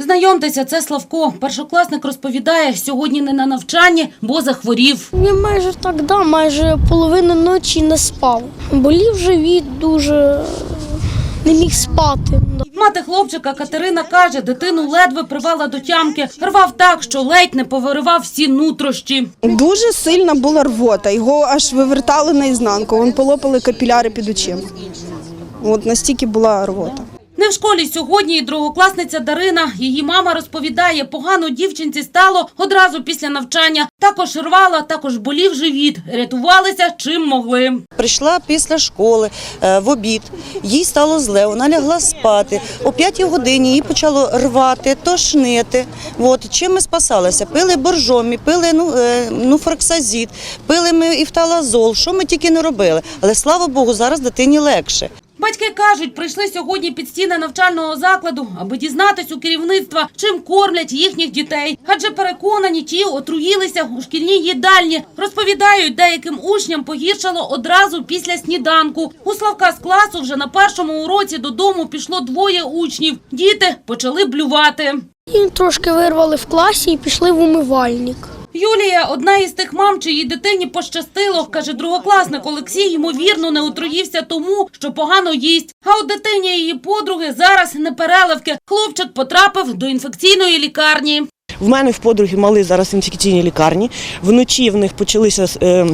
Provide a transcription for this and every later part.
Знайомтеся, це Славко. Першокласник розповідає, сьогодні не на навчанні, бо захворів. Я майже так, да, майже половину ночі не спав. Болів живіт дуже не міг спати. Мати хлопчика Катерина каже, дитину ледве привела до тямки. Рвав так, що ледь не повиривав всі нутрощі. Дуже сильна була рвота, його аж вивертали наізнанку, вон полопали капіляри під очима. От настільки була рвота. Не в школі сьогодні і другокласниця Дарина. Її мама розповідає, погано дівчинці стало одразу після навчання. Також рвала, також болів живіт. Рятувалися чим могли. Прийшла після школи е, в обід, їй стало зле, вона лягла спати. О п'ятій годині її почало рвати, тошнити. От чим ми спасалися? Пили боржомі, пили ну, е, нуфроксазід, пили ми іфталазол, що ми тільки не робили. Але слава Богу, зараз дитині легше. Батьки кажуть, прийшли сьогодні під стіни навчального закладу, аби дізнатись у керівництва, чим кормлять їхніх дітей. Адже переконані, ті отруїлися у шкільній їдальні. Розповідають, деяким учням погіршало одразу після сніданку. У Славка з класу вже на першому уроці додому пішло двоє учнів. Діти почали блювати. І трошки вирвали в класі і пішли в умивальник. Юлія одна із тих мам, чиїй дитині пощастило, каже другокласник Олексій, ймовірно, не отруївся тому, що погано їсть. А у дитині її подруги зараз не переливки. Хлопчик потрапив до інфекційної лікарні. В мене в подруги мали зараз інфекційні лікарні. Вночі в них почалися е,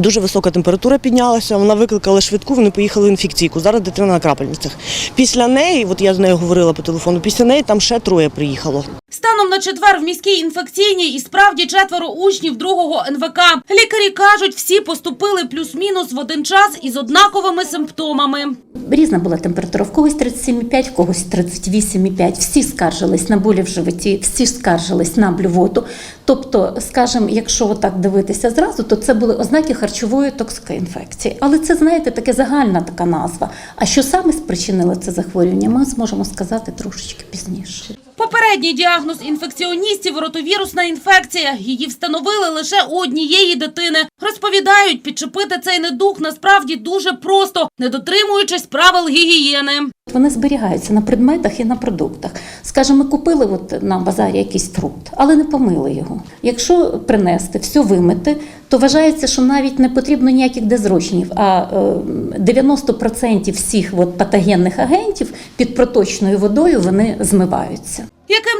дуже висока температура піднялася. Вона викликала швидку, вони поїхали в інфекційку. Зараз дитина на крапельницях. Після неї, от я з нею говорила по телефону, після неї там ще троє приїхало. Станом на четвер в міській інфекційній і справді четверо учнів другого НВК. Лікарі кажуть, всі поступили плюс-мінус в один час із однаковими симптомами. Різна була температура, в когось 37,5, в когось 38,5. Всі скаржились на болі в животі, всі скаржились на блювоту. Тобто, скажімо, якщо так дивитися зразу, то це були ознаки харчової токсикоінфекції. Але це, знаєте, таке загальна така назва. А що саме спричинило це захворювання, ми зможемо сказати трошечки пізніше. Попередній діагноз інфекціоністів – ротовірусна інфекція. Її встановили лише у однієї дитини. Розповідають, підчепити цей недуг насправді дуже просто, не дотримуючись правил гігієни. Вони зберігаються на предметах і на продуктах. Скажімо, ми купили от на базарі якийсь фрукт, але не помили його. Якщо принести, все вимити, то вважається, що навіть не потрібно ніяких дезрочнів, а е, 90% всіх от патогенних агентів під проточною водою вони змиваються.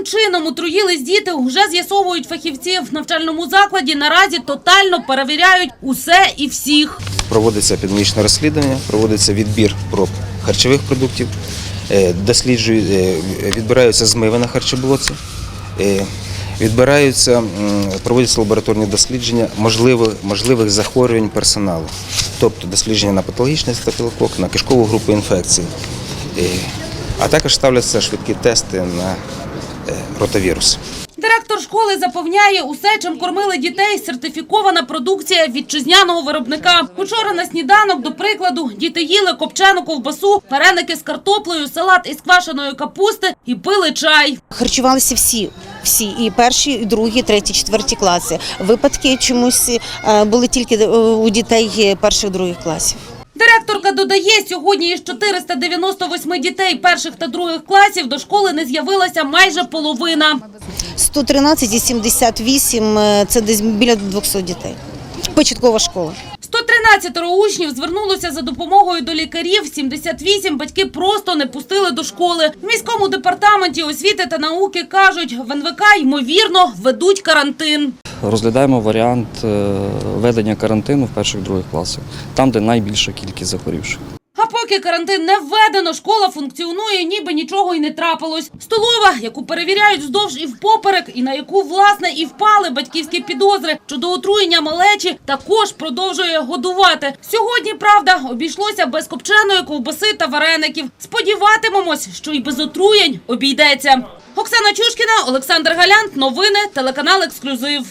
Чином отруїлись діти, вже з'ясовують фахівці в навчальному закладі. Наразі тотально перевіряють усе і всіх. Проводиться епідемічне розслідування, проводиться відбір проб харчових продуктів, е, досліджують, е, відбираються змиви на харчоблоці, е, відбираються, проводяться лабораторні дослідження можливих, можливих захворювань персоналу, тобто дослідження на патологічний стафілокок, на кишкову групу інфекцій, а також ставляться швидкі тести на ротавірус. Директор школи запевняє, усе, чим кормили дітей, сертифікована продукція вітчизняного виробника. Учора на сніданок, до прикладу, діти їли копчену ковбасу, вареники з картоплею, салат із квашеної капусти і пили чай. Харчувалися всі, всі, і перші, і другі, і треті, четверті класи. Випадки чомусь е, були тільки е, у дітей перших других класів. Додає, сьогодні із 498 дітей перших та других класів до школи не з'явилася майже половина. 113 і 78 – це десь біля 200 дітей. Початкова школа. 113 учнів звернулося за допомогою до лікарів, 78 батьки просто не пустили до школи. В міському департаменті освіти та науки кажуть, в НВК ймовірно ведуть карантин. Розглядаємо варіант е, введення карантину в перших других класах, там, де найбільша кількість захворівших. А поки карантин не введено, школа функціонує, ніби нічого й не трапилось. Столова, яку перевіряють вздовж і впоперек, і на яку власне і впали батьківські підозри щодо отруєння малечі, також продовжує годувати. Сьогодні, правда, обійшлося без копченої ковбаси та вареників. Сподіватимемось, що й без отруєнь обійдеться. Оксана Чушкіна, Олександр Галянт. Новини телеканал Ексклюзив.